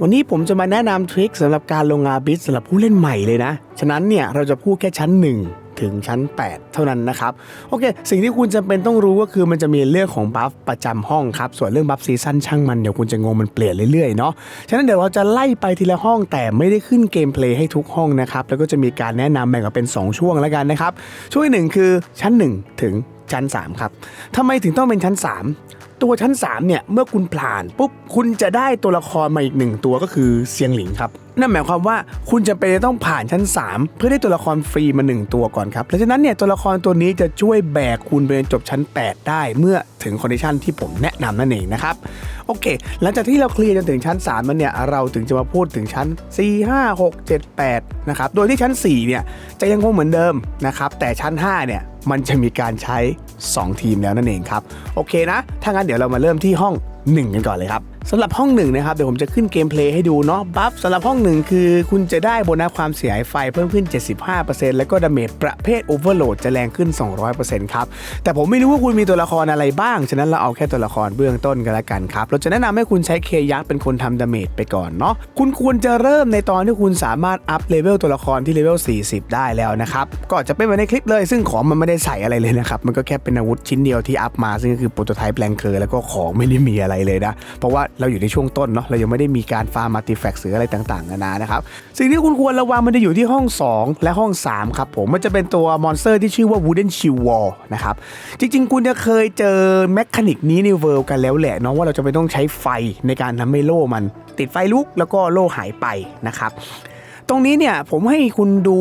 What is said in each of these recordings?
วันนี้ผมจะมาแนะนำทริคสำหรับการลงอาบิสสำหรับผู้เล่นใหม่เลยนะ ฉะนั้นเนี่ยเราจะพูดแค่ชั้น 1 ถึงชั้น 8 เท่านั้นนะครับ โอเค สิ่งที่คุณจำเป็นต้องรู้ก็คือมันจะมีเรื่องของบัฟประจำห้องครับ ส่วนเรื่องบัฟซีซั่นช่างมันเดี๋ยวคุณจะงงมันเปลี่ยนเรื่อยๆเนาะ ฉะนั้นเดี๋ยวเราจะไล่ไปทีละห้องแต่ไม่ได้ขึ้นเกมเพลย์ให้ทุกห้องนะครับ แล้วก็จะมีการแนะนำแบ่งออกเป็น 2 ช่วงแล้วกันนะครับ ช่วงที่หนึ่งคือชั้น 1 ถึงชั้น 3 ครับทำไมถึงต้องเป็นชั้น 3 ตัวชั้น 3 เนี่ย เมื่อคุณผ่านปุ๊บ คุณจะได้ตัวละครมาอีกหนึ่งตัวก็คือเซียงหลิงครับ นั่นหมายความว่าคุณจะเป็นต้องผ่านชั้น 3 เพื่อได้ตัวละครฟรีมา 1 ตัวก่อนครับเพราะฉะนั้นเนี่ยตัวละครตัวนี้จะช่วยแบกคุณไปจบชั้น 8 ได้เมื่อถึงคอนดิชันที่ผมแนะนำนั่นเองนะครับโอเค หลังจากที่เราเคลียร์จนถึงชั้น 3 มันเนี่ยเราถึงจะมาพูดถึงชั้น 4 5 6 7 8นะครับโดยที่ชั้น4เนี่ยจะยังคงเหมือนเดิมนะครับแต่ชั้น5เนี่ย มันจะมีการใช้ 2 ทีมแล้วนั่นเองครับ โอเคนะ ถ้างั้นเดี๋ยวเรามาเริ่มที่ห้อง 1 กันก่อนเลยครับ สำหรับห้องหนึ่งนะครับเดี๋ยวผมจะขึ้นเกมเพลย์ให้ดูเนาะบัฟสำหรับห้องหนึ่งคือ คุณจะได้โบนัสความเสียหายไฟเพิ่มขึ้น 75%แล้วก็ดาเมจประเภทโอเวอร์โหลดจะแรงขึ้น 200%ครับ แต่ผมไม่รู้ว่าคุณมีตัวละครอะไรบ้าง ฉะนั้นเราเอาแค่ตัวละครเบื้องต้นกันละกันครับ เราจะแนะนำให้คุณใช้เคยักษ์เป็นคนทำดาเมจไปก่อนเนาะคุณควรจะเริ่มในตอนที่คุณสามารถอัพเลเวลตัวละครที่เลเวล 40 ได้แล้วนะครับก็จะเป็นเหมือนในคลิปเลย ซึ่งของมันไม่ได้ใส่อะไรเลยนะครับมันก็แค่เป็นอาวุธชิ้นเดียวที่อัพมาซึ่งก็คือโปรโตไทป์แรงเกอร์แล้วก็ของไม่ได้มีอะไรเลยนะเพราะว่าเราอยู่ในช่วงต้นเนาะเรายังไม่ได้มีการฟาร์มอาร์ติแฟกต์หรืออะไรต่างๆนานานะครับสิ่งที่คุณควรระวังมันจะอยู่ที่ห้อง 2 และห้อง 3 ครับผมมันจะเป็นตัวมอนสเตอร์ที่ชื่อว่า Wooden Shield Wall นะครับจริงๆ คุณจะเคยเจอแมคานิกนี้ในเวิลด์กันแล้วแหละเนาะว่าเราจะไม่ต้องใช้ไฟในการทำให้โล่มัน ติดไฟลุกแล้วก็โล่หายไปนะครับ ตรงนี้เนี่ยผมให้คุณดู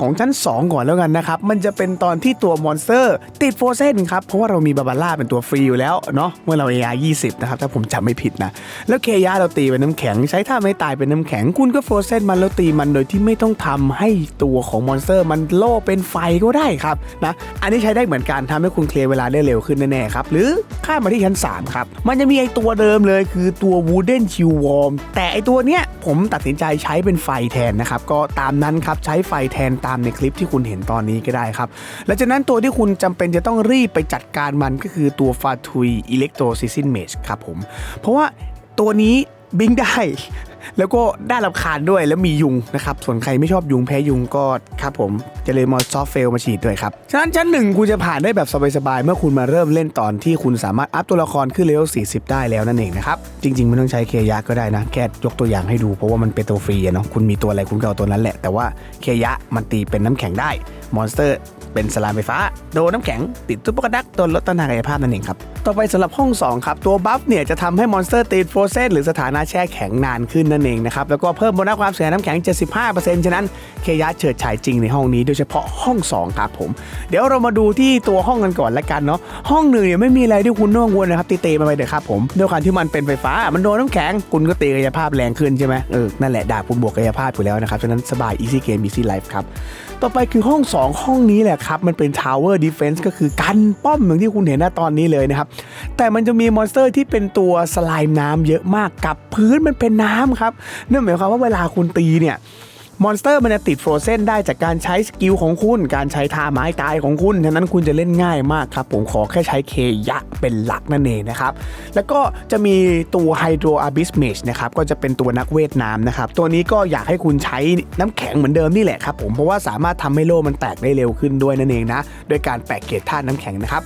ของชั้น 2 ก่อนแล้วกันนะครับ มันจะเป็นตอนที่ตัวมอนสเตอร์ ติดโฟเซนครับ เพราะว่าเรามีบาบาร่าเป็นตัวฟรีอยู่แล้วเนาะเมื่อเรา AR 20 นะครับ ถ้าผมจำไม่ผิดนะ แล้วเคยาเราตีเป็นน้ำแข็ง ใช้ท่าไม่ตายเป็นน้ำแข็ง คุณก็โฟเซนมันแล้วตีมันโดยที่ไม่ต้องทำให้ตัวของมอนสเตอร์ มันโล่เป็นไฟก็ได้ครับนะอันนี้ใช้ได้เหมือนกันทำให้คุณเคลียร์เวลาได้เร็วขึ้นแน่ๆครับหรือข้ามมาที่ชั้น3ครับมันจะมีไอตัวเดิมเลยคือตัว Wooden Shield Worm แต่ไอตัวเนี้ยผมตัดสินใจใช้เป็นไฟแทนนะครับก็ตามนั้นครับใช้ไฟแทนตามในคลิปที่คุณเห็นตอนนี้ก็ได้ครับหลังจากนั้นตัวที่คุณจำเป็นจะต้องรีบไปจัดการมันก็คือตัวฟาทุยอิเล็กโทรซิซินเมจครับผมเพราะว่าตัวนี้บิงได้ แล้วก็ได้รับคาญด้วยแล้วมียุงนะครับส่วนใครไม่ชอบยุงแพ้ยุงก็ครับผมจะเลยมอซอฟเฟลมาฉีดด้วยครับฉะนั้นชั้นหนึ่งคุณจะผ่านได้แบบสบายๆเมื่อคุณมาเริ่มเล่นตอนที่คุณสามารถอัพตัวละครขึ้นเลเวล40 ได้แล้วนั่นเองนะครับจริงๆไม่ต้องใช้เคยะก็ได้นะแค่ยกตัวอย่างให้ดูเพราะว่ามันเป็นตัวฟรีเนาะคุณมีตัวอะไรคุณก็เอาตัวนั้นแหละแต่ว่าเคยะมันตีเป็นน้ำแข็งได้มอนสเตอร์ เป็นสลามไฟฟ้า โดน้ำแข็งติดตุ๊ปกระดักโดนลดต้านทานกายภาพนั่นเองครับ ต่อไปสำหรับห้อง 2 ครับ ตัวบัฟเนี่ยจะทำให้มอนสเตอร์ติดโฟรเซนหรือสถานะแช่แข็งนานขึ้นนั่นเองนะครับ แล้วก็เพิ่มโบนัสความเสียน้ำแข็ง 75%ฉะนั้นเคยะเฉิดฉายจริงในห้องนี้โดยเฉพาะห้อง 2 ครับผม เดี๋ยวเรามาดูที่ตัวห้องกันก่อนละกันเนาะห้องหนึ่งเนี่ยไม่มีอะไรที่คุณต้องกังวลนะครับตีเตมาไปเดี๋ยครับผมด้วยความที่มันเป็นไฟฟ้ามันโดนน้ำแข็งคุณก็ตีกายภาพแรงขึ้นใช่ไหมเออนั่นแหละดาบคุณบวกกายภาพอยู่แล้วนะครับฉะนั้นสบาย easy game easy life ครับต่อไปคือห้อง 2 ห้องนี้แหละครับ มันเป็น Tower Defense ก็คือกันป้อมอย่างที่คุณเห็นหน้าตอนนี้เลยนะครับ แต่มันจะมีมอนสเตอร์ที่เป็นตัวสไลม์น้ำเยอะมากกับพื้นมันเป็นน้ำครับนั่นหมายความว่าเวลาคุณตีเนี่ย มอนสเตอร์มันจะติดโฟรเซนได้จากการใช้สกิลของคุณ การใช้ท่าไม้ตายของคุณฉะนั้นคุณจะเล่นง่ายมากครับ ผมขอแค่ใช้เคยะเป็นหลักนั่นเองนะครับ แล้วก็จะมีตัวไฮโดรอาบิสเมชนะครับ ก็จะเป็นตัวนักเวทน้ำนะครับ ตัวนี้ก็อยากให้คุณใช้น้ำแข็งเหมือนเดิมนี่แหละครับผมเพราะว่าสามารถทำให้โล่มันแตกได้เร็วขึ้นด้วยนั่นเองนะโดยการแปะเกจธาตุน้ำแข็งนะครับ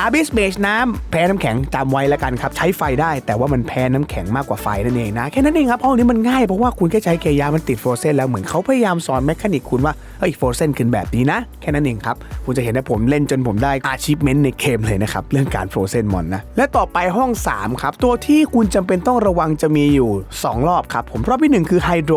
อาบิสเบชน้ำแพ้น้ำแข็งจำไว้แล้วกันครับ ใช้ไฟได้ แต่ว่ามันแพ้น้ำแข็งมากกว่าไฟนั่นเองนะ แค่นั้นเองครับห้องนี้มันง่ายเพราะว่าคุณแค่ใช้เคยามันติดโฟรเซนแล้วเหมือนเขาพยายามสอนแมคานิกคุณว่าเฮ้ยโฟรเซนขึ้นแบบนี้นะ แค่นั้นเองครับ คุณจะเห็นว่าผมเล่นจนผมได้อาชีพเมนต์ในเกมเลยนะครับเรื่องการโฟรเซนมอนนะและต่อไปห้อง 3 ครับ ตัวที่คุณจำเป็นต้องระวังจะมีอยู่ 2 รอบครับผมรอบที่หนึ่งคือไฮโดร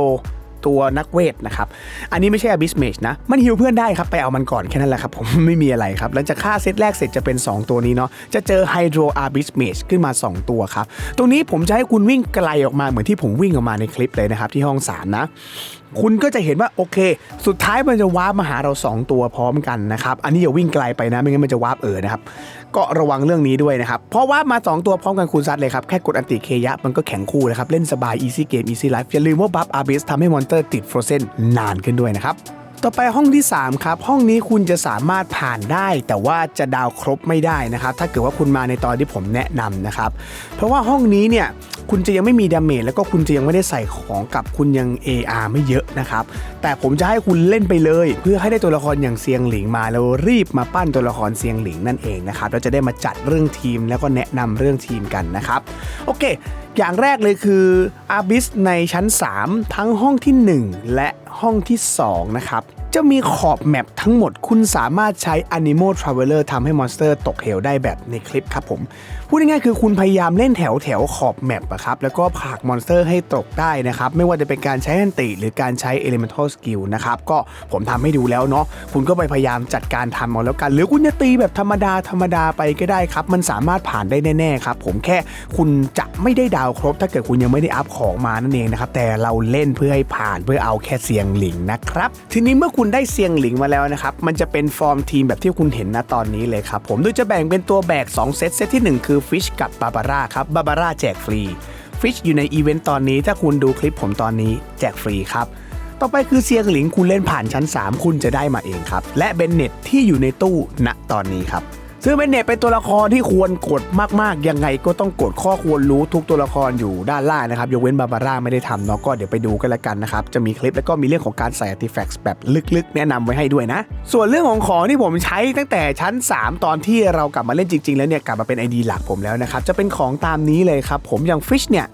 ตัวนักเวทนะครับ อันนี้ไม่ใช่อบิสเมชนะ มันฮิวเพื่อนได้ครับ ไปเอามันก่อนแค่นั้นแหละครับ ผมไม่มีอะไรครับ หลังจากฆ่าเซตแรกเสร็จจะเป็น 2 ตัวนี้เนาะ จะเจอไฮโดรอาบิสเมชขึ้นมา 2 ตัวครับ ตรงนี้ผมจะให้คุณวิ่งไกลออกมาเหมือนที่ผมวิ่งออกมาในคลิปเลยนะครับที่ห้อง3นะ คุณก็จะเห็นว่าโอเค สุดท้ายมันจะวาร์ปมาหาเรา 2 ตัวพร้อมกันนะครับ อันนี้อย่าวิ่งไกลไปนะ ไม่งั้นมันจะวาร์ปเออนะครับ ก็ระวังเรื่องนี้ด้วยนะครับ เพราะว่ามา 2 ตัวพร้อมกันคุณซัดเลยครับ แค่กดอันติเคยะมันก็แข็งคู่นะครับ เล่นสบาย easy game easy life อย่าลืมว่าบัฟอาร์บิสทำให้มอนเตอร์ติดฟรเซนนานขึ้นด้วยนะครับ ต่อไปห้องที่ 3 ครับ ห้องนี้คุณจะสามารถผ่านได้ แต่ว่าจะดาวครบไม่ได้นะครับ ถ้าเกิดว่าคุณมาในตอนที่ผมแนะนำนะครับ เพราะว่าห้องนี้เนี่ยคุณจะยังไม่มีดาเมจแล้วก็คุณจะยังไม่ได้ใส่ของกับคุณยัง AR ไม่เยอะนะครับ แต่ผมจะให้คุณเล่นไปเลย เพื่อให้ได้ตัวละครอย่างเซียงหลิงมาแล้วรีบมาปั้นตัวละครเซียงหลิงนั่นเองนะครับเราจะได้มาจัดเรื่องทีมแล้วก็แนะนำเรื่องทีมกันนะครับโอเค อย่างแรกเลยคืออาบิสในชั้น 3 ทั้งห้องที่ 1 และห้องที่ 2 นะครับ จะมีขอบแมปทั้งหมดคุณสามารถใช้ Animal Traveler ทำให้มอนสเตอร์ตกเหวได้แบบในคลิปครับผม พูดง่ายๆคือคุณพยายามเล่นแถวแถวขอบแมปอะครับ แล้วก็ผลักมอนสเตอร์ให้ตกได้นะครับ ไม่ว่าจะเป็นการใช้อันติหรือการใช้ Elemental Skill นะครับ ก็ผมทำให้ดูแล้วเนาะคุณก็ไปพยายามจัดการทำเอาแล้วกัน หรือคุณจะตีแบบธรรมดาธรรมดาไปก็ได้ครับ มันสามารถผ่านได้แน่ๆครับผมแค่คุณจะไม่ได้ดาวครบ ถ้าเกิดคุณยังไม่ได้อัพของมานั่นเองนะครับแต่เราเล่นเพื่อให้ผ่านเพื่อเอาแค่เสียงหลิงนะครับทีนี้เมื่อคุณุณได้เสียงหลิงมาแล้วนะครับ มันจะเป็นฟอร์มทีมแบบที่คุณเห็นนะตอนนี้เลยครับผม โดยจะแบ่งเป็นตัวแบก 2 เซต เซตที่ 1 คือฟิชกับบาบาร่าครับ บาบาร่าแจกฟรี ฟิชอยู่ในอีเวนต์ตอนนี้ ถ้าคุณดูคลิปผมตอนนี้แจกฟรีครับ ต่อไปคือเซียงหลิงคุณเล่นผ่านชั้น 3 คุณจะได้มาเองครับ และเบนเน็ตที่อยู่ในตู้ณตอนนี้ครับ ซึ่งเบนเนตเป็นตัวละครที่ควรกดมากๆ ยังไงก็ต้องกดข้อควรรู้ทุกตัวละครอยู่ด้านล่างนะครับยกเว้นบาบาร่าไม่ได้ทำเนาะก็เดี๋ยวไปดูกันละกันนะครับจะมีคลิปแล้วก็มีเรื่องของการใส่ artifacts แบบลึกๆ แนะนำไว้ให้ด้วยนะ ส่วนเรื่องของของที่ผมใช้ตั้งแต่ชั้น 3 ตอนที่เรากลับมาเล่นจริง ๆ แล้วเนี่ยกลับมาเป็น ID หลักผมแล้วนะครับจะเป็นของตามนี้เลยครับผมอย่างฟิชเนี่ย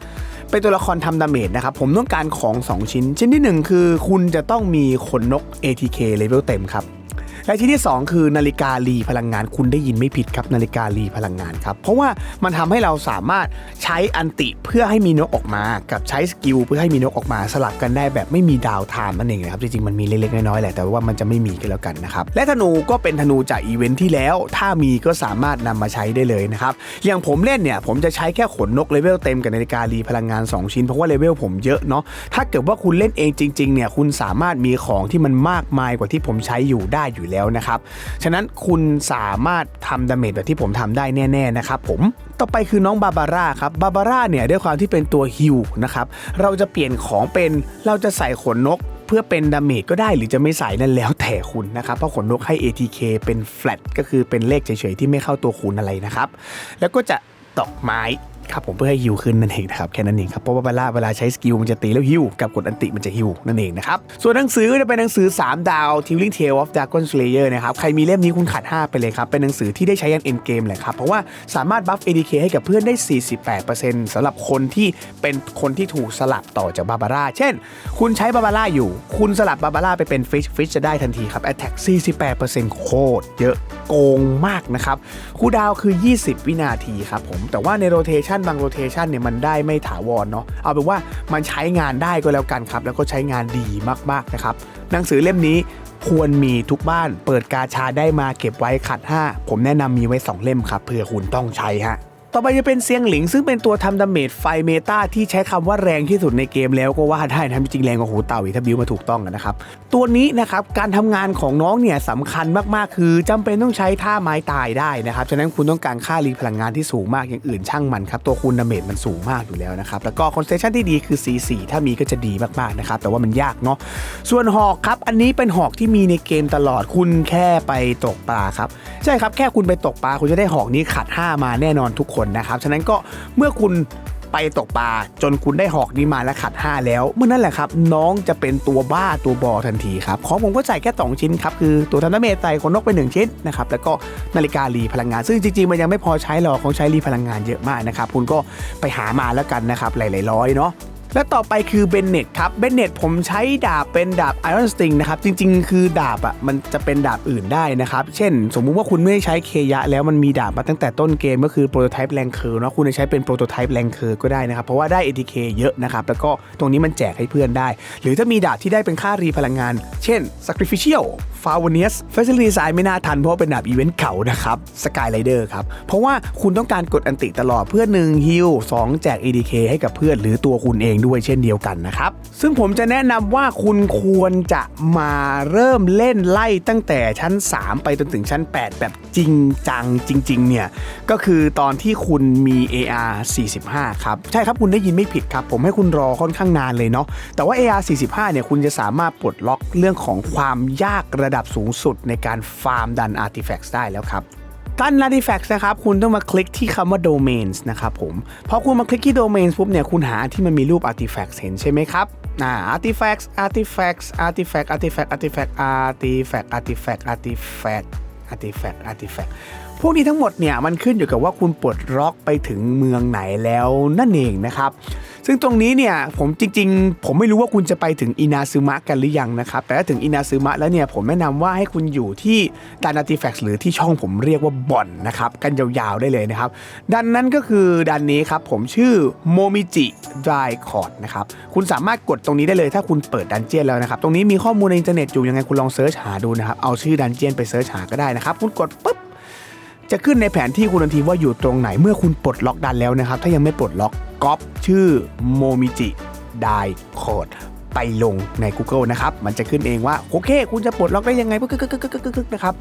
เป็นตัวละครทำดาเมจนะครับ ผมต้องการของ 2 ชิ้น ชิ้นที่ 1 คือคุณจะต้องมีขนนก ATK เลเวลเต็มครับ และชิ้นที่ 2 คือนาฬิการีพลังงานคุณได้ยินไม่ผิดครับนาฬิการีพลังงานครับ เพราะว่ามันทำให้เราสามารถใช้อันติเพื่อให้มีนกออกมา กับใช้สกิลเพื่อให้มีนกออกมาสลับกันได้แบบไม่มีดาวไทม์นั่นเองนะครับจริงๆมันมีเล็กๆน้อยๆแหละแต่ว่ามันจะไม่มีกันแล้วกันนะครับและธนูก็เป็นธนูจากอีเวนท์ที่แล้ว ถ้ามีก็สามารถนำมาใช้ได้เลยนะครับอย่างผมเล่นเนี่ยผมจะใช้แค่ขนนกเลเวลเต็มกับนาฬิการีพลังงาน 2 ชิ้นเพราะว่าเลเวลผมเยอะเนาะถ้าเกิดว่าคุณเล่นเองจริงๆเนี่ยคุณสามารถมีของที่มันมากมายกว่าที่ผมใช้อยู่ได้อยู่แล้วนะครับ ฉะนั้นคุณสามารถทำดาเมจแบบที่ผมทำได้แน่ ๆ นะครับผมต่อไปคือน้องบาบาร่าครับบาบาร่าเนี่ยด้วยความที่เป็นตัวฮิวนะครับเราจะเปลี่ยนของเป็นเราจะใส่ขนนกเพื่อเป็นดาเมจก็ได้หรือจะไม่ใส่นั่นแล้วแต่คุณนะครับ เพราะขนนกให้ ATK เป็นแฟลตก็คือเป็นเลขเฉยๆที่ไม่เข้าตัวคูณอะไรนะครับ แล้วก็จะดอกไม้ ครับผมเพื่อให้ฮิวขึ้นนั่นเองนะครับแค่นั้นเองครับเพราะว่าเวลาเวลาใช้สกิลมันจะตีแล้วฮิวกับกดอันติมันจะฮิวนั่นเองนะครับส่วนหนังสือจะเป็นหนังสือ 3 ดาว Tilling Tale of Dragon Slayer นะครับใครมีเล่มนี้คุณขัด5ไปเลยครับเป็นหนังสือที่ได้ใช้ยันเอ็นเกมเลยครับเพราะว่าสามารถบัฟ ADK ให้กับเพื่อนได้ 48%สำหรับคนที่เป็นคนที่ถูกสลับต่อจากบาบาร่าเช่น คุณใช้บาบาร่าอยู่ คุณสลับบาบาร่าไปเป็นฟิชฟิชจะได้ทันทีครับ Attack 48%โคตรเยอะโกงมากนะครับคูดาวคือ 20 วินาทีครับผมแต่ว่าในโรเทชันบางโรเทชันเนี่ยมันได้ไม่ถาวรเนาะเอาเป็นว่ามันใช้งานได้ก็แล้วกันครับ แล้วก็ใช้งานดีมากๆนะครับหนังสือเล่มนี้ควรมีทุกบ้านเปิดกาชาได้มาเก็บไว้ขัด 5 ผมแนะนำมีไว้ 2 เล่มครับเผื่อคุณต้องใช้ฮะ ต่อไปจะเป็นเซียงหลิง ซึ่งเป็นตัวทำดาเมจไฟเมตาที่ใช้คำว่าแรงที่สุดในเกมแล้วก็ว่าได้นะจริงแรงกว่าหูเต่าอีกถ้าบิวมาถูกต้องนะครับ ตัวนี้นะครับการทำงานของน้องเนี่ยสำคัญมากๆ คือจำเป็นต้องใช้ท่าไม้ตายได้นะครับ ฉะนั้นคุณต้องการค่ารีพลังงานที่สูงมากอย่างอื่นช่างมันครับ ตัวคูณดาเมจมันสูงมากอยู่แล้วนะครับ แล้วก็คอนเซชันที่ดีคือ C4 ถ้ามีก็จะดีมากๆนะครับ แต่ว่ามันยากเนาะ ส่วนหอกครับ อันนี้เป็นหอกที่มีในเกมตลอด คุณแค่ไปตกปลาครับ ใช่ครับ แค่คุณไปตกปลา คุณจะได้หอกนี้ขัด 5 มาแน่นอนทุกคนนะครับ ฉะนั้นก็เมื่อคุณไปตกปลาจนคุณได้หอกนี้มาและขัด 5 แล้ว เมื่อนั้นแหละครับ น้องจะเป็นตัวบ้าตัวบอทันทีครับของผมก็ใส่แค่ 2 ชิ้นครับ คือตัวทันเมตใส่ขนนกไป 1 ชิ้นนะครับ แล้วก็นาฬิการีพลังงาน ซึ่งจริงๆ มันยังไม่พอใช้หรอกเขาใช้รีพลังงานเยอะมากนะครับ คุณก็ไปหามาแล้วกันนะครับหลายๆร้อยเนาะ และต่อไปคือเบนเน็ตครับเบนเน็ตผมใช้ดาบเป็นดาบไอรอนสติงนะครับจริงๆ คือดาบอะมันจะเป็นดาบอื่นได้นะครับ เช่น สมมุติว่าคุณไม่ได้ใช้เคยะ แล้วมันมีดาบมาตั้งแต่ต้นเกมก็คือโปรโตไทป์แรงเคอร์เนาะคุณจะใช้เป็นโปรโตไทป์แรงเคอร์ก็ได้นะครับ เพราะว่าได้ ATK เยอะนะครับ แล้วก็ตรงนี้มันแจกให้เพื่อนได้ หรือถ้ามีดาบที่ได้เป็นค่ารีพลังงาน เช่น Sacrificial f a v o n i u s Facility Design ไม่น่าทันเพราะเป็นดาบอีเวนต์เก่านะครับ Skyrider ครับ เพราะว่าคุณต้องการกดอันติตลอดเพื่อ1ฮิล2แจก ADK ให้กับเพื่อนหรือตัวคุณเองด้วยเช่นเดียวกันนะครับ ซึ่งผมจะแนะนำว่าคุณควรจะมาเริ่มเล่นไล่ตั้งแต่ชั้น 3 ไปจนถึงชั้น 8 แบบจริงจังจริง ๆ เนี่ย ก็คือตอนที่คุณมี AR 45 ครับ ใช่ครับคุณได้ยินไม่ผิดครับ ผมให้คุณรอค่อนข้างนานเลยเนาะแต่ว่า AR 45 เนี่ยคุณจะสามารถปลดล็อกเรื่องของความยากระดับสูงสุดในการฟาร์มดันอาร์ติแฟกต์ได้แล้วครับการ artifacts นะครับ คุณต้องมาคลิกที่คำว่า domains นะครับผม พอคุณมาคลิกที่ domains ปุ๊บเนี่ย คุณหาที่มันมีรูป artifacts เห็นใช่ไหมครับ อ่า artifacts artifacts artifact artifact artifact artifact artifact artifact artifact artifact พวกนี้ทั้งหมดเนี่ยมันขึ้นอยู่กับว่าคุณปลดล็อกไปถึงเมืองไหนแล้วนั่นเองนะครับ ซึ่งตรงนี้เนี่ยผมจริงๆ ผมไม่รู้ว่าคุณจะไปถึงอินาซึมะกันหรือยังนะครับ แต่ถ้าถึงอินาซึมะแล้วเนี่ยผมแนะนำว่าให้คุณอยู่ที่ดันอาร์ติแฟกต์หรือที่ช่องผมเรียกว่าบ่อนนะครับ กันยาวๆได้เลยนะครับ ดันนั้นก็คือดันนี้ครับผมชื่อโมมิจิไดคอร์ดนะครับคุณสามารถกดตรงนี้ได้เลยถ้าคุณเปิดดันเจียนแล้วนะครับตรงนี้มีข้อมูลในอินเทอร์เน็ตอยู่ยังไงคุณลองเซิร์ชหาดูนะครับเอาชื่อดันเจียนไปเซิร์ชหาก็ได้นะครับคุณกดปุ๊บ จะขึ้นในแผนที่คุณทันทีว่าอยู่ตรงไหนเมื่อคุณปลดล็อกดันแล้วนะครับ ถ้ายังไม่ปลดล็อกก๊อปชื่อโมมิจิไดโคด ไปลงใน Google นะครับ มันจะขึ้นเองว่า โอเค คุณจะปลดล็อกได้ยังไงปึ๊กกึกกึกกึกกึกกึกนะครับ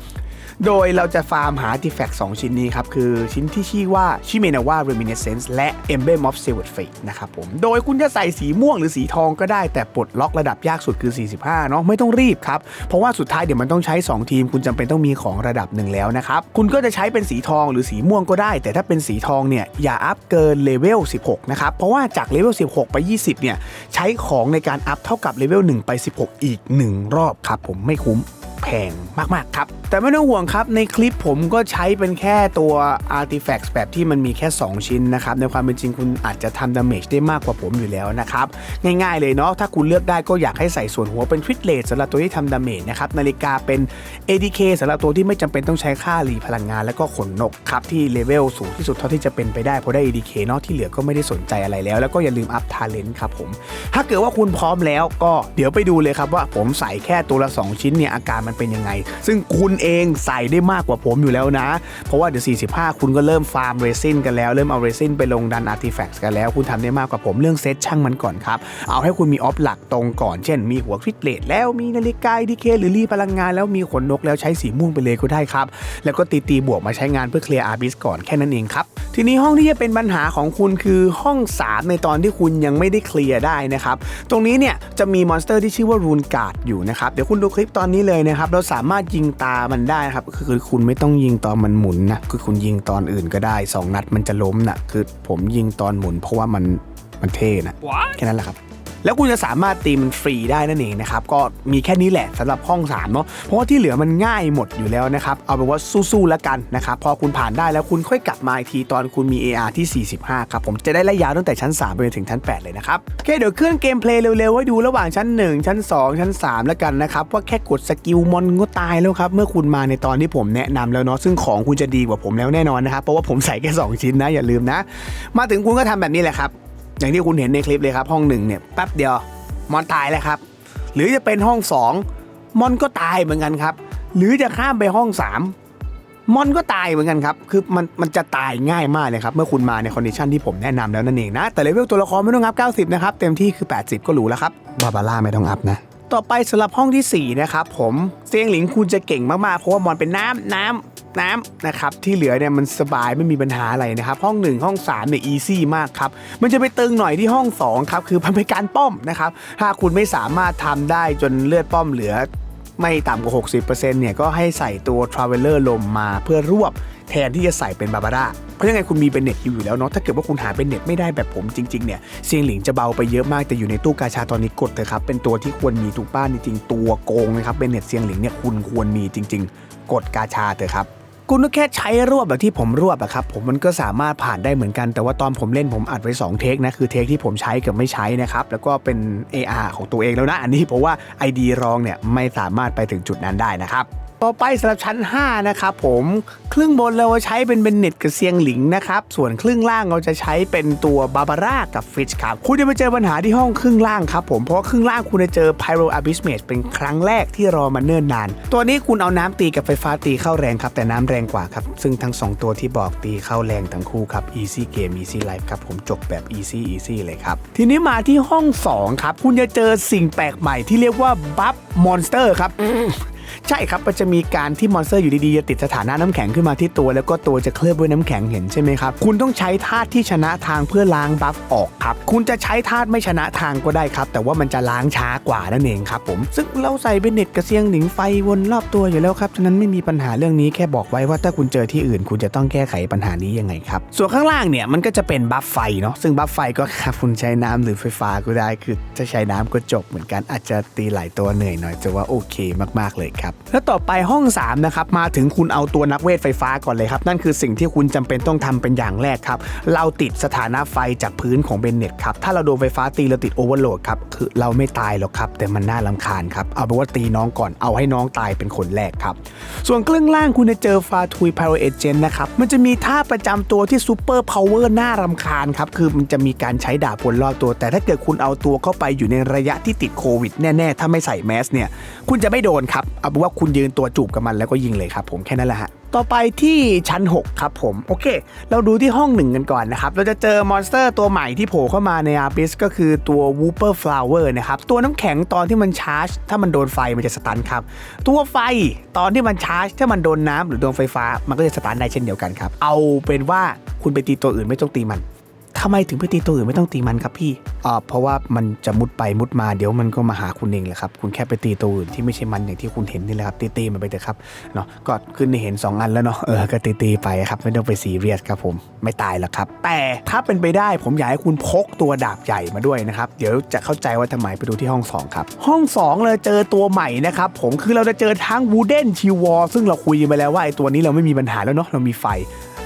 โดยเราจะฟาร์มหา artifact 2 ชิ้นนี้ครับ คือชิ้นที่ชื่อว่าชิเมนาว่า reminiscence และ emblem of silver fate นะครับผม โดยคุณจะใส่สีม่วงหรือสีทองก็ได้ แต่ปลดล็อกระดับยากสุดคือ 45 เนาะไม่ต้องรีบครับ เพราะว่าสุดท้ายเดี๋ยวมันต้องใช้ 2 ทีม คุณจำเป็นต้องมีของระดับหนึ่งแล้วนะครับ คุณก็จะใช้เป็นสีทองหรือสีม่วงก็ได้ แต่ถ้าเป็นสีทองเนี่ยอย่าอัพเกินเลเวล 16 นะครับ เพราะว่าจากเลเวล 16 ไป 20 เนี่ยใช้ของในการอัพเท่ากับเลเวล1ไป 16 อีก 1 รอบครับผมไม่คุ้มแพงมาก ๆ ครับ แต่ไม่ต้องห่วงครับในคลิปผมก็ใช้เป็นแค่ตัว Artifacts แบบที่มันมีแค่ 2 ชิ้นนะครับ ในความเป็นจริงคุณอาจจะทำดาเมจได้มากกว่าผมอยู่แล้วนะครับ ง่ายๆเลยเนาะถ้าคุณเลือกได้ก็อยากให้ใส่ส่วนหัวเป็นทริตเลทสำหรับตัวที่ทำดาเมจนะครับนาฬิกาเป็น ADK สำหรับตัวที่ไม่จำเป็นต้องใช้ค่ารีพลังงาน แล้วก็ขนนกครับที่เลเวลสูงที่สุดเท่าที่จะเป็นไปได้เพราะได้ ADK เนาะที่เหลือก็ไม่ได้สนใจอะไรแล้ว แล้วก็อย่าลืมอัพทาเลนต์ครับผมถ้าเกิดว่าคุณพร้อมแล้วก็เดี๋ยวไปดูเลยครับว่าผมใส่แค่ตัวละ 2 ชิ้นเนี่ยอาการมันเป็นยังไง ซึ่งคุณเองใส่ได้มากกว่าผมอยู่แล้วนะ เพราะว่าเดี๋ยว 45 คุณก็เริ่มฟาร์มเรซินกันแล้ว เริ่มเอาเรซินไปลงดันอาร์ติแฟกต์กันแล้ว คุณทำได้มากกว่าผมเรื่องเซตช่างมันก่อนครับ เอาให้คุณมีออฟหลักตรงก่อน เช่น มีหัวคริสเลตแล้วมีนาฬิกาดีเคหรือรีพลังงาน แล้วมีขนนกแล้วใช้สีม่วงไปเลยก็ได้ครับ แล้วก็ตีตีบวกมาใช้งานเพื่อเคลียร์อาร์บิสก่อนแค่นั้นเองครับทีนี้ห้องที่จะเป็นปัญหาของคุณคือห้อง 3 ในตอนที่คุณยังไม่ได้เคลียร์ได้นะครับตรงนี้เนี่ยจะมีมอนสเตอร์ที่ชื่อว่ารูนการ์ดอยู่นะครับเดี๋ยวคุณดูคลิปตอนนี้เลยนะครับเราสามารถยิงตามันได้นะครับคือคุณไม่ต้องยิงตอนมันหมุนนะคือคุณยิงตอนอื่นก็ได้ 2 นัดมันจะล้มนะคือผมยิงตอนหมุนเพราะว่ามันมันเท่นะแค่นั้นแหละครับ แล้วคุณจะสามารถตีมันฟรีได้นั่นเองนะครับก็มีแค่นี้แหละสำหรับห้อง3เนาะเพราะว่าที่เหลือมันง่ายหมดอยู่แล้วนะครับเอาเป็นว่าสู้ๆแล้วกันนะครับพอคุณผ่านได้แล้วคุณค่อยกลับมาอีกทีตอนคุณมี AR ที่ 45 ครับผมจะได้ไล่ยาวตั้งแต่ชั้น 3 ไปจนถึงชั้น 8 เลยนะครับโอเคเดี๋ยวเคลื่อนเกมเพลย์เร็วๆให้ดูระหว่างชั้น 1 ชั้น 2 ชั้น 3 แล้วกันนะครับว่าแค่กดสกิลมอนก็ตายแล้วครับเมื่อคุณมาในตอนที่ผมแนะนำแล้วเนาะซึ่งของคุณจะดีกว่าผมแล้วแน่นอนนะครับเพราะว่าผมใส่แค่สองชิ้นนะอย่าลืมนะ มาถึงคุณก็ทำแบบนี้แหละครับ อย่างที่คุณเห็นในคลิปเลยครับ ห้องหนึ่งเนี่ยแป๊บเดียวมอนตายแล้วครับ หรือจะเป็นห้อง2มอนก็ตายเหมือนกันครับ หรือจะข้ามไปห้อง3มมอนก็ตายเหมือนกันครับ คือมันมันจะตายง่ายมากเลยครับ เมื่อคุณมาในคอนดิชันที่ผมแนะนำแล้วนั่นเองนะ แต่เลเวลตัวละครไม่ต้องอัพ 90 นะครับ เต็มที่คือ 80 ก็หรูแล้วครับ บาบาร่าไม่ต้องอัพนะ ต่อไปสำหรับห้องทีสี่4 นะครับผม เซียงหลิงคุณจะเก่งมากๆ เพราะว่ามอนเป็นน้ำน้ำ น้ำนะครับที่เหลือเนี่ยมันสบายไม่มีปัญหาอะไรนะครับห้อง 1 ห้อง3เนี่ยอีซี่มากครับมันจะไปตึงหน่อยที่ห้อง2ครับคือมันเป็นการป้อมนะครับถ้าคุณไม่สามารถทำได้จนเลือดป้อมเหลือไม่ต่ำกว่า 60%เนี่ยก็ให้ใส่ตัว Traveler ลมมาเพื่อรวบแทนที่จะใส่เป็นบาบาร่าเพราะยังไงคุณมีเป็นเน็ตอยู่แล้วเนาะถ้าเกิดว่าคุณหาเป็นเน็ตไม่ได้แบบผมจริงๆเนี่ยเซียงหลิงจะเบาไปเยอะมากแต่อยู่ในตู้กาชาตอนนี้กดเถอะครับเป็นตัวที่ควรมีทุกบ้านจริงๆตัวโกงนะครับเป็นเน็ตเซียงหลิงเนี่ยคุณควรมีจริง ๆ กดกาชาเถอะครับ คุณก็แค่ใช้รวบแบบที่ผมรวบอะครับผมมันก็สามารถผ่านได้เหมือนกัน แต่ว่าตอนผมเล่นผมอัดไว้2เทคนะคือเทคที่ผมใช้กับไม่ใช้นะครับแล้วก็เป็น AR ของตัวเองแล้วนะอันนี้เพราะว่า ID รองเนี่ยไม่สามารถไปถึงจุดนั้นได้นะครับ ต่อไปสำหรับชั้น 5 นะครับผมครึ่งบนเราใช้เป็นเบนเน็ตกับเซียงหลิงนะครับ ส่วนครึ่งล่างเราจะใช้เป็นตัวบาบาร่ากับฟิชครับ คุณจะไปเจอปัญหาที่ห้องครึ่งล่างครับผม เพราะว่าครึ่งล่างคุณจะเจอ Pyro Abyss Mage เป็นครั้งแรกที่รอมาเนิ่นนาน ตัวนี้คุณเอาน้ำตีกับไฟฟ้าตีเข้าแรงครับ แต่น้ำแรงกว่าครับ ซึ่งทั้ง 2 ตัวที่บอกตีเข้าแรงทั้งคู่ครับ Easy Game Easy Life ครับผมจบแบบ Easy Easy เลยครับ ทีนี้มาที่ห้อง2ครับคุณจะเจอสิ่งแปลกใหม่ที่เรียกว่าบัฟมอนสเตอร์ครับ ใช่ครับมันจะมีการที่มอนสเตอร์อยู่ดีๆจะติดสถานะน้ำแข็งขึ้นมาที่ตัว แล้วก็ตัวจะเคลือบด้วยน้ำแข็งเห็นใช่ไหมครับ คุณต้องใช้ธาตุที่ชนะทางเพื่อล้างบัฟออกครับ คุณจะใช้ธาตุไม่ชนะทางก็ได้ครับ แต่ว่ามันจะล้างช้ากว่านั่นเองครับผมซึ่งเราใส่เบนเน็ตกระเซียงหนิงไฟวนรอบตัวอยู่แล้วครับฉะนั้นไม่มีปัญหาเรื่องนี้แค่บอกไว้ว่าถ้าคุณเจอที่อื่น คุณจะต้องแก้ไขปัญหานี้ยังไงครับส่วนข้างล่างเนี่ยมันก็จะเป็นบัฟไฟเนาะซึ่งบัฟไฟก็ครับคุณใช้น้ำหรือไฟฟ้าก็ได้คือถ้าใช้น้ำก็จบเหมือนกันอาจจะตีหลายตัวเหนื่อยหน่อยแต่ว่าโอเคมากๆเลยครับแล้วต่อไปห้อง 3 นะครับ มาถึงคุณเอาตัวนักเวทไฟฟ้าก่อนเลยครับ นั่นคือสิ่งที่คุณจำเป็นต้องทำเป็นอย่างแรกครับ เราติดสถานะไฟจากพื้นของเบนเน็ตครับ ถ้าเราโดนไฟฟ้าตีเราติดโอเวอร์โหลดครับ คือเราไม่ตายหรอกครับ แต่มันน่าลำคาญครับ เอาเป็นว่าตีน้องก่อน เอาให้น้องตายเป็นคนแรกครับ ส่วนเครื่องล่างคุณจะเจอฟาทุยพาโรเอเจนนะครับ มันจะมีท่าประจำตัวที่ซูเปอร์พาวเวอร์น่ารำคาญครับ คือมันจะมีการใช้ดาบวนรอบตัว แต่ถ้าเกิดคุณเอาตัวเข้าไปอยู่ในระยะที่ติดโควิดแน่ๆ ถ้าไม่ใส่แมสเนี่ย คุณจะไม่โดนครับ เอาเป็นว่าคุณยืนตัวจูบกับมันแล้วก็ยิงเลยครับผมแค่นั้นแหละฮะต่อไปที่ชั้น 6 ครับผมโอเค เราดูที่ห้องหนึ่งกันก่อนนะครับ เราจะเจอมอนสเตอร์ตัวใหม่ที่โผล่เข้ามาในอาร์บิสก็คือตัว Wooper Flower นะครับ ตัวน้ำแข็งตอนที่มันชาร์จ ถ้ามันโดนไฟมันจะสตันครับ ตัวไฟตอนที่มันชาร์จ ถ้ามันโดนน้ำหรือโดนไฟฟ้า มันก็จะสตันได้เช่นเดียวกันครับ เอาเป็นว่าคุณไปตีตัวอื่นไม่ต้องตีมัน ทำไมถึงไปตีตัวอื่นไม่ต้องตีมันครับพี่อ่าเพราะว่ามันจะมุดไปมุดมาเดี๋ยวมันก็มาหาคุณเองแหละครับ คุณแค่ไปตีตัวอื่นที่ไม่ใช่มันอย่างที่คุณเห็นนี่แหละครับตีตีๆมันไปเถอะครับเนาะก็ขึ้นในเห็น 2 อันแล้วเนาะเออก็ตีตีๆไปครับไม่ต้องไปซีเรียสครับผมไม่ตายหรอกครับ แต่ถ้าเป็นไปได้ผมอยากให้คุณพกตัวดาบใหญ่มาด้วยนะครับเดี๋ยวจะเข้าใจว่าทำไมไปดูที่ห้องสองครับ ห้องสองเลยเจอตัวใหม่นะครับผมคือเราจะเจอทั้งวูเดนชิวอซึ่งเราคุยไปแล้วว่าไอ้ตัวนี้เราไม่มีปัญหาแล้วเนาะเรามีไฟ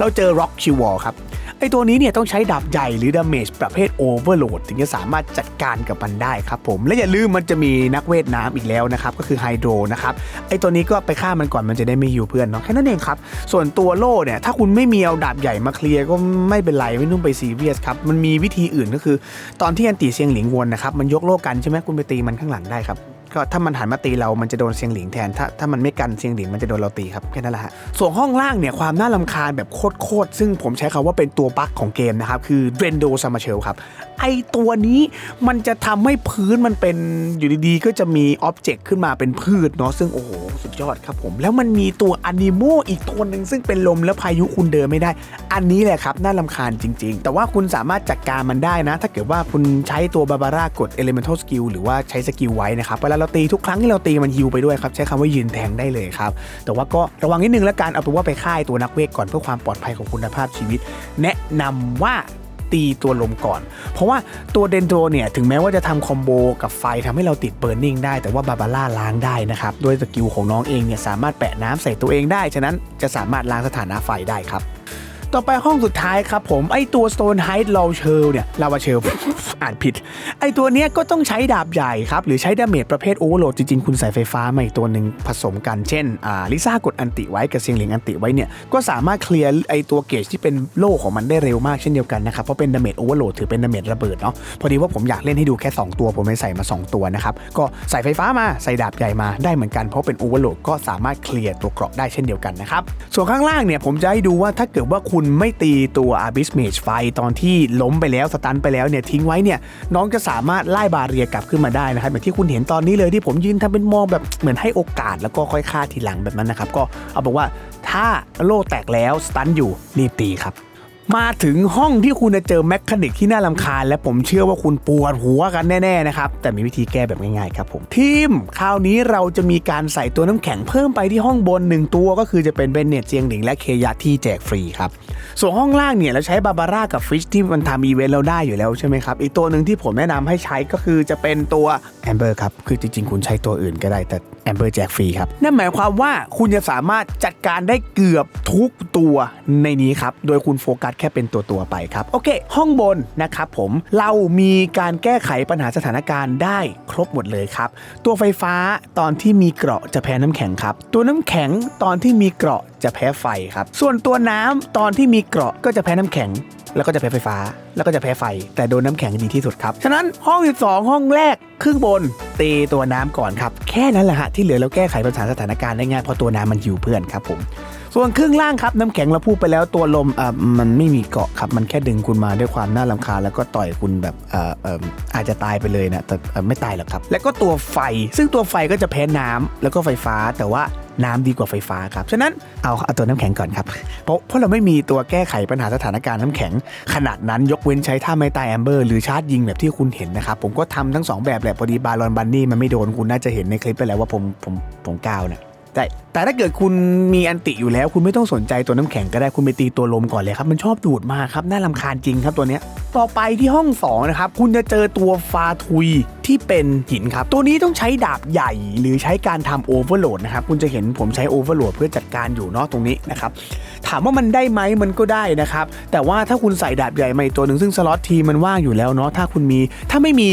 เราเจอร็อกชิวอครับไอตัวนี้เนี่ยต้องใช้ดาบใหญ่หรือดาเมจประเภทโอเวอร์โหลดถึงจะสามารถจัดการกับมันได้ครับผม และอย่าลืมมันจะมีนักเวทน้ำอีกแล้วนะครับ ก็คือไฮโดรนะครับ ไอตัวนี้ก็ไปฆ่ามันก่อนมันจะได้ไม่หิวเพื่อนเนาะแค่นั้นเองครับ ส่วนตัวโล่เนี่ย ถ้าคุณไม่มีเอาดาบใหญ่มาเคลียร์ก็ไม่เป็นไร ไม่ต้องไปซีเรียสครับ มันมีวิธีอื่นก็คือ ตอนที่อันตีเซียงหลิงวนนะครับมันยกโล่กันใช่ไหมคุณไปตีมันข้างหลังได้ครับ ก็ถ้ามันหันมาตีเรา มันจะโดนเซียงหลิงแทน ถ้าถ้ามันไม่กันเซียงหลิงมันจะโดนเราตีครับแค่นั้นแหละฮะ ส่วนห้องล่างเนี่ยความน่าลำคาญแบบโคตรๆซึ่งผมใช้คำว่าเป็นตัวบั๊กของเกมนะครับ คือเดรนโดซามาเชลครับ ไอตัวนี้มันจะทำให้พื้นมันเป็นอยู่ดีๆ ก็จะมีอ็อบเจกต์ขึ้นมาเป็นพืชเนาะซึ่งโอ้โหสุดยอดครับผม แล้วมันมีตัวอนิโมอีกตัวหนึ่งซึ่งเป็นลมแล้วพายุคุณเดินไม่ได้ อันนี้แหละครับน่าลำคาญจริง ๆ แต่ว่าคุณสามารถจัดการมันได้นะ ถ้าเกิดว่าคุณใช้ตัวบาบารากด Elemental Skill หรือว่าใช้สกิลไว้นะครับเวลาเราตีทุกครั้งที่เราตีมันฮิวไปด้วยครับใช้คำว่ายืนแทงได้เลยครับ แต่ว่าก็ระวังนิดนึงแล้วกันเอาเป็นว่าไปค่ายตัวนักเวทก่อนเพื่อความปลอดภัยของคุณภาพชีวิต แนะนำว่าตีตัวลมก่อน เพราะว่าตัวเดนโดเนี่ย ถึงแม้ว่าจะทำคอมโบกับไฟทำให้เราติดเบิร์นนิ่งได้ แต่ว่าบาบาร่าล้างได้นะครับ ด้วยสกิลของน้องเองเนี่ย สามารถแปะน้ำใส่ตัวเองได้ ฉะนั้นจะสามารถล้างสถานะไฟได้ครับ ต่อไปห้องสุดท้ายครับผมไอตัว Stone Height l a w s h e l เนี่ยลาวาเชลอ่านผิด ไอตัวเนี้ยก็ต้องใช้ดาบใหญ่ครับ หรือใช้ดาเมจประเภทโอเวอร์โหลดจริง ๆ คุณใส่ไฟฟ้ามาอีกตัวหนึ่งผสมกันเช่นอ่าลิซ่ากดอันติไว้กับเซียงเหลิงอันติไว้เนี่ยก็สามารถเคลียร์ไอตัวเกจที่เป็นโล่ของมันได้เร็วมากเช่นเดียวกันนะครับเพราะเป็นดาเมจโอเวอร์โหลดถือเป็นดาเมจระเบิดเนาะพอดีว่าผมอยากเล่นให้ดูแค่ 2 ตัว ผมเลยใส่มา 2 ตัวนะครับก็ใส่ไฟฟ้ามาใส่ดาบใหญ่มาได้เหมือนกันเพราะเป็นโอเวอร์โหลดก็สามารถเคลียร์ตัวเกราะได้เช่นเดียวกันนะครับส่วนข้างล่างเนี่ยผมจะให้ดูว่าถ้าเกิดว่าคุณณไม่ตีตัวอาบิสเมจไฟตอนที่ล้มไปแล้วสตันไปแล้วเนี่ยทิ้งไว้เนี่ยน้องจะสามารถไล่บาเรียกลับขึ้นมาได้นะครับแบบที่คุณเห็นตอนนี้เลยที่ผมยืนทำเป็นมองแบบเหมือนให้โอกาสแล้วก็ค่อยฆ่าทีหลังแบบนั้นนะครับก็เอาบอกว่าถ้าโล่แตกแล้วสตันอยู่รีบตีครับ มาถึงห้องที่คุณจะเจอแมคคานิกที่น่าลำคาญ และผมเชื่อว่าคุณปวดหัวกันแน่ๆนะครับ แต่มีวิธีแก้แบบง่ายๆครับผม ทีม คราวนี้เราจะมีการใส่ตัวน้ำแข็งเพิ่มไปที่ห้องบนหนึ่งตัวก็คือจะเป็นเบนเนตเจียงหลิงและเคยาที่แจกฟรีครับ ส่วนห้องล่างเนี่ยเราใช้บาบาร่ากับฟิชที่มันทำอีเวนต์เราได้อยู่แล้วใช่ไหมครับ อีกตัวหนึ่งที่ผมแนะนำให้ใช้ก็คือจะเป็นตัวแอมเบอร์ครับ คือจริงๆ คุณใช้ตัวอื่นก็ได้แต่แอมเบอร์แจกฟรีครับ นั่นหมายความว่าคุณจะสามารถจัดการได้เกือบทุกตัวในนี้ครับ โดยคุณโฟกัสแค่เป็นตัวตัวไปครับ โอเค ห้องบนนะครับผมเรามีการแก้ไขปัญหาสถานการณ์ได้ครบหมดเลยครับ ตัวไฟฟ้าตอนที่มีเกราะจะแพ้น้ำแข็งครับ ตัวน้ำแข็งตอนที่มีเกราะจะแพ้ไฟครับ ส่วนตัวน้ำตอนที่มีเกราะก็จะแพ้น้ำแข็งแล้วก็จะแพ้ไฟฟ้า แล้วก็จะแพ้ไฟ แต่โดนน้ำแข็งดีที่สุดครับ ฉะนั้นห้อง 12 ห้องแรกครึ่งบนตีตัวน้ำก่อนครับ แค่นั้นแหละฮะที่เหลือเราแก้ไขปัญหาสถานการณ์ได้ง่ายพราะตัวน้ำมันหิวเพื่อนครับผม ส่วนครึ่งล่างครับน้ำแข็งเราพูดไปแล้วตัวลมอ่ามันไม่มีเกาะครับมันแค่ดึงคุณมาด้วยความน่ารำคาแล้วก็ต่อยคุณแบบอ่อเอ่ออาจจะตายไปเลยนะแต่ไม่ตายหรอกครับ แล้วก็ตัวไฟ ซึ่งตัวไฟก็จะแพ้น้ำแล้วก็ไฟฟ้าแต่ว่าน้ำดีกว่าไฟฟ้าครับ ฉะนั้นเอาเอาตัวน้ำแข็งก่อนครับ เพราะเพราะเราไม่มีตัวแก้ไขปัญหาสถานการณ์น้ำแข็ง ขนาดนั้นยกเว้นใช้ท่าไม้ตายแอมเบอร์หรือชาร์จยิงแบบที่คุณเห็นนะครับ ผมก็ทำทั้งสองแบบแหละพอดีบาลอนบันนี่มันไม่โดนคุณน่าจะเห็นในคลิปไปแล้วว่าผมผมผมกาวเนะ แต่แต่ถ้าเกิดคุณมีอันติอยู่แล้ว คุณไม่ต้องสนใจตัวน้ำแข็งก็ได้คุณไปตีตัวลมก่อนเลยครับ มันชอบดูดมากครับ น่าลำคาญจริงครับตัวเนี้ยต่อไปที่ห้อง 2 นะครับ คุณจะเจอตัวฟาทุยที่เป็นหินครับ ตัวนี้ต้องใช้ดาบใหญ่ หรือใช้การทำโอเวอร์โหลดนะครับ คุณจะเห็นผมใช้โอเวอร์โหลดเพื่อจัดการอยู่เนาะตรงนี้นะครับ ถามว่ามันได้ไหมมันก็ได้นะครับ แต่ว่าถ้าคุณใส่ดาบใหญ่มาอีกตัวหนึ่งซึ่งสล็อตทีมันว่างอยู่แล้วเนาะถ้าคุณมี ถ้าไม่มี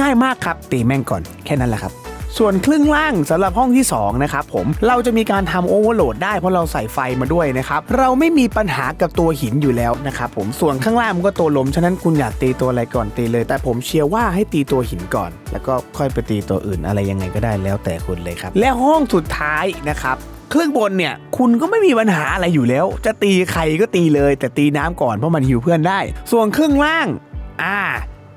ง่ายมากครับตีแม่งก่อนแค่นั้นแหละครับ ส่วนครึ่งล่างสำหรับห้องที่2นะครับผมเราจะมีการทำโอเวอร์โหลดได้เพราะเราใส่ไฟมาด้วยนะครับเราไม่มีปัญหากับตัวหินอยู่แล้วนะครับผมส่วนข้างล่างมันก็ตัวลมฉะนั้นคุณอยากตีตัวอะไรก่อนตีเลย แต่ผมเชียร์ว่าให้ตีตัวหินก่อน แล้วก็ค่อยไปตีตัวอื่นอะไรยังไงก็ได้แล้วแต่คุณเลยครับ และห้องสุดท้ายนะครับเครื่องบนเนี่ยคุณก็ไม่มีปัญหาอะไรอยู่แล้ว จะตีใครก็ตีเลย แต่ตีน้ำก่อนเพราะมันหิวเพื่อนได้ ส่วนครื่งล่าง อ่า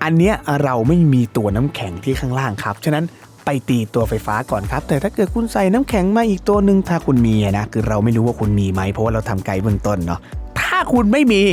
อันเนี้ยเราไม่มีตัวน้ำแข็งที่ข้างล่างครับ ฉะนั้น ไปตีตัวไฟฟ้าก่อนครับ แต่ถ้าเกิดคุณใส่น้ำแข็งมาอีกตัวหนึ่งถ้าคุณมีนะ คือเราไม่รู้ว่าคุณมีไหมเพราะว่าเราทำไกด์เบื้องต้นเนาะถ้าคุณไม่มี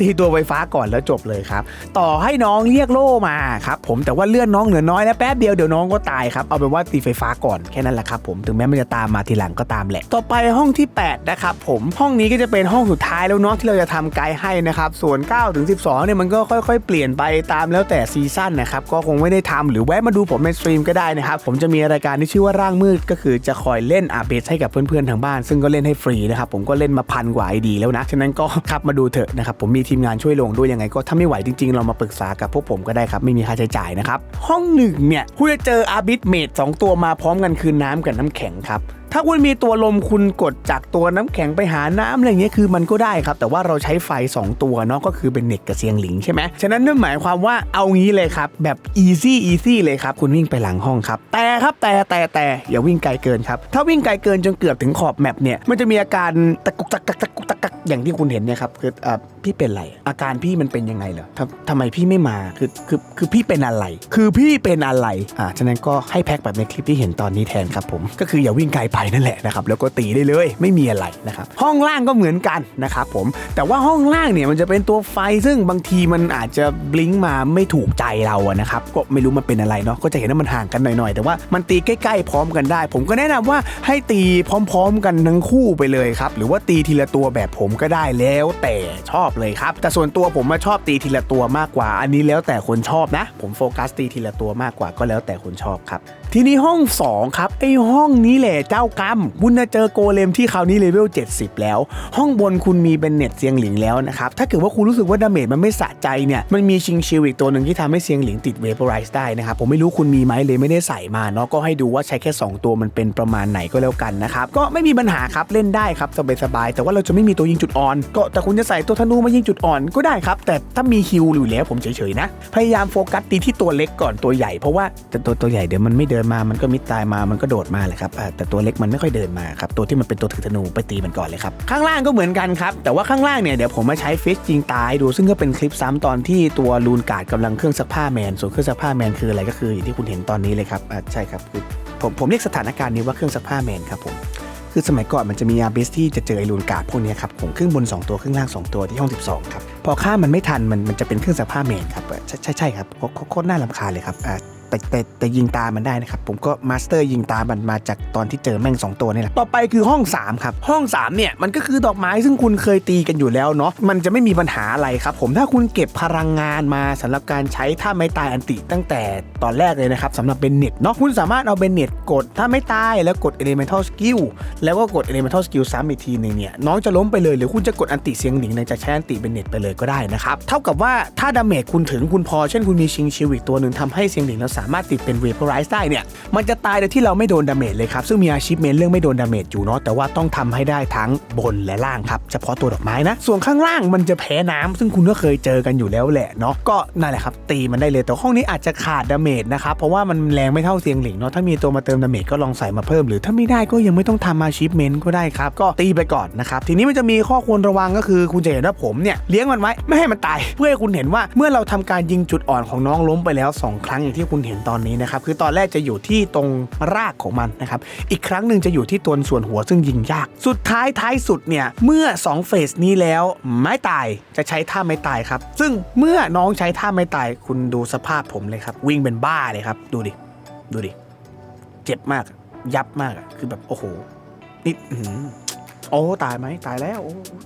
ตีตัวไฟฟ้าก่อนแล้วจบเลยครับ ต่อให้น้องเรียกโล่มาครับผมแต่ว่าเลื่อนน้องเหลือน้อยนะแป๊บเดียวเดี๋ยวน้องก็ตายครับเอาเป็นว่าตีไฟฟ้าก่อนแค่นั้นแหละครับผมถึงแม้มันจะตามมาทีหลังก็ตามแหละ ต่อไปห้องที่ 8 นะครับผมห้องนี้ก็จะเป็นห้องสุดท้ายแล้วเนาะที่เราจะทำไกด์ให้นะครับส่วน9ถึง12เนี่ยมันก็ค่อย ๆ เปลี่ยนไปตามแล้วแต่ซีซั่นนะครับก็คงไม่ได้ทำหรือแวะมาดูผมในสตรีมก็ได้นะครับผมจะมีรายการที่ชื่อว่าร่างมืดก็คือจะคอยเล่นอาเบสให้กับเพื่อนๆทางบ้าน ซึ่งก็เล่นให้ฟรีนะครับผมก็เล่นมาพันกว่าไอดีแล้วนะฉะนั้นก็ขับมาดูเถอะนะครับผมมีทีมงานช่วยลงด้วยยังไงก็ถ้าไม่ไหวจริงๆ เรามาปรึกษากับพวกผมก็ได้ครับ ไม่มีค่าใช้จ่ายนะครับ ห้องหนึ่งเนี่ยคุณจะเจออาบิทเมดสองตัวมาพร้อมกันคือน้ำกับน้ำแข็งครับถ้าคุณมีตัวลมคุณกดจากตัวน้ำแข็งไปหาน้ำอะไรเงี้ยคือมันก็ได้ครับ แต่ว่าเราใช้ไฟ 2 ตัวเนาะก็คือเป็นเน็ตกับเซียงหลิงใช่ไหมฉะนั้นนั่นหมายความว่าเอางี้เลยครับ แบบ easy easy เลยครับ คุณวิ่งไปหลังห้องครับ แต่ครับแต่แต่แต่อย่าวิ่งไกลเกินครับ ถ้าวิ่งไกลเกินจนเกือบถึงขอบแมปเนี่ยมันจะมีอาการตะกุกตะกักตะกุกตะกักอย่างที่คุณเห็นเนี่ยครับคืออ่าพี่เป็นไร อาการพี่มันเป็นยังไงเหรอทำทำไมพี่ไม่มาคือคือคือพี่เป็นอะไร คือพี่เป็นอะไรอ่าฉะนั้นก็ให้แพ็คแบบในคลิปที่เห็นตอนนี้แทนครับผมก็คืออย่าวิ่งไกลไปนั่นแหละนะครับแล้วก็ตีได้เลยไม่มีอะไรนะครับห้องล่างก็เหมือนกันนะครับผมแต่ว่าห้องล่างเนี่ยมันจะเป็นตัวไฟซึ่งบางทีมันอาจจะบลิงมาไม่ถูกใจเราอะนะครับก็ไม่รู้มันเป็นอะไรเนาะก็จะเห็นว่ามันห่างกันหน่อยๆ แต่ว่ามันตีใกล้ๆพร้อมกันได้ ผมก็แนะนำว่าให้ตีพร้อม ๆ กันทั้งคู่ไปเลยครับหรือว่าตีทีละตัวแบบผมก็ได้แล้วแต่ชอบเลยครับแต่ส่วนตัวผมมาชอบตีทีละตัวมากกว่า อันนี้แล้วแต่คนชอบนะ ผมโฟกัสตีทีละตัวมากกว่าก็แล้วแต่คนชอบครับทีนี้ห้อง 2 ครับไอห้องนี้แหละเจ้ากรรมคุณจะเจอโกเลมที่คราวนี้เลเวล 70 แล้ว ห้องบนคุณมีเบนเน็ตเซียงหลิงแล้วนะครับ ถ้าเกิดว่าคุณรู้สึกว่าดาเมจมันไม่สะใจเนี่ย มันมีชิงชิลอีกตัวหนึ่งที่ทำให้เซียงหลิงติดเว p อร์ไรส์ได้นะครับ ผมไม่รู้คุณมีไหมเลยไม่ได้ใส่มาเนาะก็ให้ดูว่าใช้แค่ 2 ตัวมันเป็นประมาณไหนก็แล้วกันนะครับก็ไม่มีปัญหาครับเล่นได้ครับสบายๆแต่ว่าเราจะไม่มีตัวยิงจุดอ่อน ก็แต่คุณจะใส่ตัวธนูมายิงจุดอ่อนก็ได้ครับแต่ถ้ามีฮิลอยู่แล้วผมเฉยๆนะพยายามโฟกัสตีที่ตัวเล็กก่อนตัวใหญ่เพราะว่าแต่ตัวตัวใหญ่เดี๋ยวมันไม่เดินมามันก็มิดตายมามันก็โดดมาแหละครับแต่ตัวเล็กมันไม่ค่อยเดินมาครับตัวที่มันเป็นตัวถือธนูไปตีมันก่อนเลยครับข้างล่างก็เหมือนกันครับแต่ว่าข้างล่างเนี่ยเดี๋ยวผมมาใช้ฟิชยิงตายดูซึ่งก็เป็นคลิปซ้ำตอนที่ตัวลูนการ์ดกำลังเครื่องซักผ้าแมนส่วนเครื่องซักผ้าแมนคืออะไรก็คืออย่างที่คุณเห็นตอนนี้เลยครับใช่ครับคือผมผมเรียกสถานการณ์นี้ว่าเครื่องซักผ้าแมนครับผมคือสมัยก่อนมันจะมีอาร์บิสที่จะเจอไอรูนกาดพวกนี้ครับผมครึ่งบน 2 ตัวครึ่งล่าง 2 ตัวที่ห้อง 12 ครับ พอฆ่ามันไม่ทันมันมันจะเป็นเครื่องซักผ้าแมนครับเออใช่ใช่ใช่ครับโคตรน่ารำคาญเลยครับอ่า แต่แต่แต่ยิงตามันได้นะครับ ผมก็มาสเตอร์ยิงตามันมาจากตอนที่เจอแม่ง 2 ตัวนี่แหละ ต่อไปคือห้อง 3 ครับ ห้อง 3 เนี่ย มันก็คือดอกไม้ซึ่งคุณเคยตีกันอยู่แล้วเนาะมันจะไม่มีปัญหาอะไรครับ ผมถ้าคุณเก็บพลังงานมาสำหรับการใช้ท่าไม้ตายอันติตั้งแต่ตอนแรกเลยนะครับสำหรับเบนเน็ตเนาะคุณสามารถเอาเบนเน็ตกดถ้าไม่ตายแล้วกด Elemental Skill แล้วก็กด Elemental Skill ซ้ำอีกทีหนึ่งเนี่ยน้องจะล้มไปเลยหรือคุณจะกดอันติเสียงหนิงในจะใช้อันติเบนเน็ตไปเลยก็ได้นะครับเท่ากับว่าถ้าดาเมจคุณถึงคุณพอเช่นคุณมีชิงชิวอีกตัวหนึ่งทำให้เสียงหนิงแล้วสามารถติดเป็น Vaporize ได้เนี่ย มันจะตายโดยที่เราไม่โดนดาเมจเลยครับ ซึ่งมี achievement เรื่องไม่โดนดาเมจอยู่เนาะ แต่ว่าต้องทำให้ได้ทั้งบนและล่างครับ เฉพาะตัวดอกไม้นะ ส่วนข้างล่างมันจะแพ้น้ำซึ่งคุณก็เคยเจอกันอยู่แล้วแหละเนาะ ก็นั่นแหละครับ ตีมันได้เลย แต่ห้องนี้อาจจะขาดดาเมจนะครับ เพราะว่ามันแรงไม่เท่าเสียงหลิงเนาะ ถ้ามีตัวมาเติมดาเมจก็ลองใส่มาเพิ่ม หรือถ้าไม่ได้ก็ยังไม่ต้องทำ achievement ก็ได้ครับ ก็ตีไปก่อนนะครับ ทีนี้มันจะมีข้อควรระวังก็คือ คุณจะเห็นว่าผมเนี่ยเลี้ยงมันไว้ไม่ให้มันตาย เพื่อให้คุณเห็นว่าเมื่อเราทำการยิงจุดอ่อนของน้องล้มไปแล้ว 2 ครั้งอย่างที่คุณเห็นตอนนี้นะครับคือตอนแรกจะอยู่ที่ตรงรากของมันนะครับอีกครั้งหนึ่งจะอยู่ที่ตัวส่วนหัวซึ่งยิงยาก สุดท้ายท้ายสุดเนี่ยเมื่อ 2 เฟสนี้แล้วไม่ตายจะใช้ท่าไม่ตายครับ ซึ่งเมื่อน้องใช้ท่าไม่ตายคุณดูสภาพผมเลยครับ วิ่งเป็นบ้าเลยครับ ดูดิ ดูดิ เจ็บมากยับมากคือแบบโอ้โหนี่โอ้ตายไหมตายแล้ว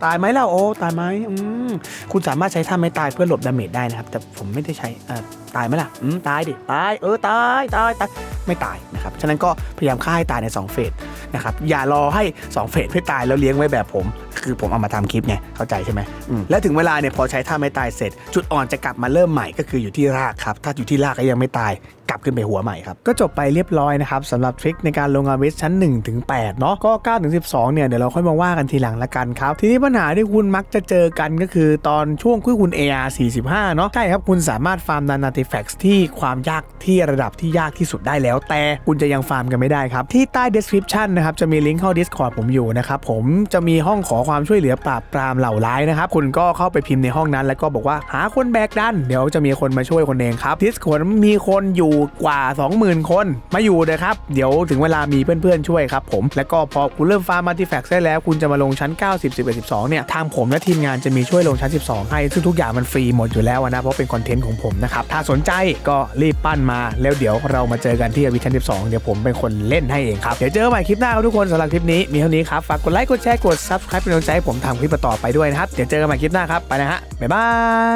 ตายไหมแล้วโอ้ตายไหมอืมคุณสามารถใช้ท่าไม่ตายเพื่อหลบดาเมจได้นะครับ แต่ผมไม่ได้ใช้อ่า ตายไหมล่ะอืมตายดิ ตาย เออ ตาย ตาย ตาย ไม่ตายนะครับ ฉะนั้นก็พยายามฆ่าให้ตายใน 2 เฟสนะครับ อย่ารอให้ 2 เฟสไม่ตายแล้วเลี้ยงไว้แบบผม คือผมเอามาทำคลิปไง เข้าใจใช่ไหมอืมแล้วถึงเวลาเนี่ยพอใช้ท่าไม่ตายเสร็จ จุดอ่อนจะกลับมาเริ่มใหม่ก็คืออยู่ที่รากครับ ถ้าอยู่ที่รากก็ยังไม่ตายกลับขึ้นไปหัวใหม่ครับ ก็จบไปเรียบร้อยนะครับสำหรับทริคในการลงอาเวสชั้น1ถึง8เนาะก็9ถึง12 เนี่ย เดี๋ยวเราค่อยมาว่ากันทีหลังละกันครับ ทีนี้ปัญหาที่คุณมักจะเจอกันก็คือตอนช่วงที่คุณ AR 45 เนาะใช่ครับคุณสามารถฟาร์มนันนาติแฟกซ์ที่ความยากที่ระดับที่ยากที่สุดได้แล้ว แต่คุณจะยังฟาร์มกันไม่ได้ครับ ที่ใต้ description นะครับจะมีลิงก์เข้า Discord ผมอยู่นะครับผมจะมีห้องขอความช่วยเหลือปราบปรามเหล่าร้ายนะครับคุณก็เข้าไปพิมพ์ในห้องนั้น แล้วก็บอกว่าหาคนแบกดันเดี๋ยวจะมีคนมาช่วยคนเองครับ Discord มีคนอยู่กว่า 20,000 คนมาอยู่เลยครับเดี๋ยวถึงเวลามีเพื่อนๆช่วยครับผมแล้วก็พอคุณเริ่มฟาร์มมัลติแฟกซ์ได้แล้ว คุณจะมาลงชั้น 90 11 12 เนี่ยทางผมและทีมงานจะมีช่วยลงชั้น 12 ให้ซึ่งทุกอย่างมันฟรีหมดอยู่แล้วนะเพราะเป็นคอนเทนต์ของผมนะครับถ้าสนใจก็รีบปั้นมา แล้วเดี๋ยวเรามาเจอกันที่วิชั่น12 เดี๋ยวผมเป็นคนเล่นให้เองครับ เดี๋ยวเจอกันใหม่คลิปหน้าครับทุกคนสำหรับคลิปนี้มีเท่านี้ครับ ฝากกดไลค์กดแชร์กด subscribe เป็นกำลังใจให้ผมทำคลิปต่อไปด้วยนะครับ เดี๋ยวเจอกันใหม่คลิปหน้าครับไปนะฮะบ๊ายบา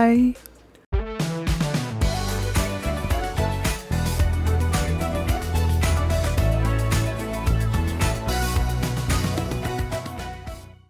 ย